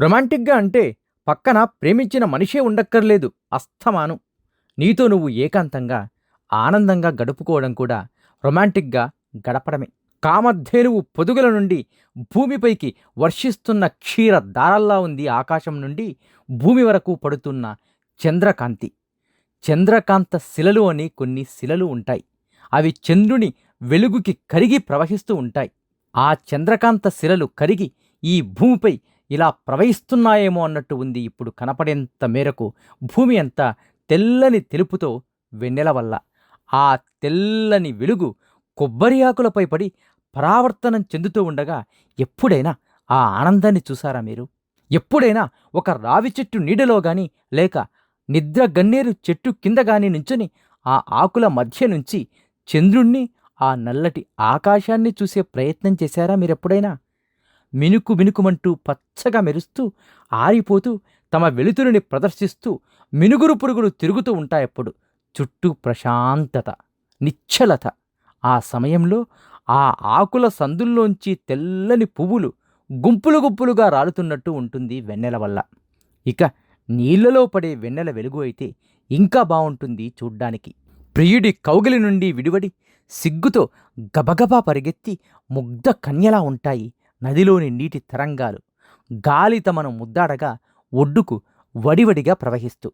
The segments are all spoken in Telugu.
రొమాంటిక్గా అంటే పక్కన ప్రేమించిన మనిషే ఉండక్కర్లేదు అస్తమాను. నీతో నువ్వు ఏకాంతంగా ఆనందంగా గడుపుకోవడం కూడా రొమాంటిక్గా గడపడమే. కామధేనువు పొదుగుల నుండి భూమిపైకి వర్షిస్తున్న క్షీర దారల్లా ఉంది ఆకాశం నుండి భూమి వరకు పడుతున్న చంద్రకాంతి. చంద్రకాంత శిలలు అని కొన్ని శిలలు ఉంటాయి. అవి చంద్రుని వెలుగుకి కరిగి ప్రవహిస్తూ ఉంటాయి. ఆ చంద్రకాంత శిలలు కరిగి ఈ భూమిపై ఇలా ప్రవహిస్తున్నాయేమో అన్నట్టు ఉంది ఇప్పుడు కనపడేంత మేరకు భూమి అంతా తెల్లని తెలుపుతో వెన్నెల వల్ల. ఆ తెల్లని వెలుగు కొబ్బరి ఆకులపై పడి పరావర్తనం చెందుతూ ఉండగా ఎప్పుడైనా ఆ ఆనందాన్ని చూసారా మీరు? ఎప్పుడైనా ఒక రావి చెట్టు నీడలో గాని లేక నిద్ర గన్నేరు చెట్టు కింద గాని నుంచుని ఆ ఆకుల మధ్య నుంచి చంద్రుణ్ణి ఆ నల్లటి ఆకాశాన్ని చూసే ప్రయత్నం చేశారా మీరెప్పుడైనా? మినుకు మినుకుమంటూ పచ్చగా మెరుస్తూ ఆరిపోతూ తమ వెలుతురుని ప్రదర్శిస్తూ మినుగురు పురుగులు తిరుగుతూ ఉంటాయప్పుడు చుట్టూ ప్రశాంతత నిశ్చలత. ఆ సమయంలో ఆ ఆకుల సందుల్లోంచి తెల్లని పువ్వులు గుంపులు గుంపులుగా రాలుతున్నట్టు ఉంటుంది వెన్నెల వల్ల. ఇక నీళ్ళలో పడే వెన్నెల వెలుగు అయితే ఇంకా బాగుంటుంది చూడ్డానికి. ప్రియుడి కౌగిలి నుండి విడివడి సిగ్గుతో గబగబా పరిగెత్తి ముగ్ధ కన్యలా ఉంటాయి నదిలోని నీటి తరంగాలు గాలి తమను ముద్దాడగా ఒడ్డుకు వడివడిగా ప్రవహిస్తూ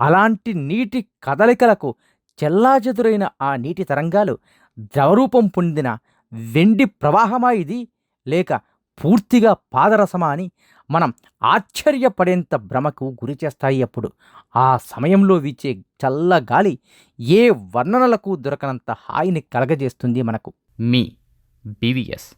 అలాంటి నీటి కదలికలకు చెల్లాచెదురైన ఆ నీటి తరంగాలు ద్రవరూపం పొందిన వెండి ప్రవాహమా ఇది? లేక పూర్తిగా పాదరసమా అని మనం ఆశ్చర్యపడేంత భ్రమకు గురిచేస్తాయి అప్పుడు. ఆ సమయంలో వీచే చల్ల గాలి ఏ వర్ణనలకు దొరకనంత హాయిని కలగజేస్తుంది మనకు. మీ బీవీఎస్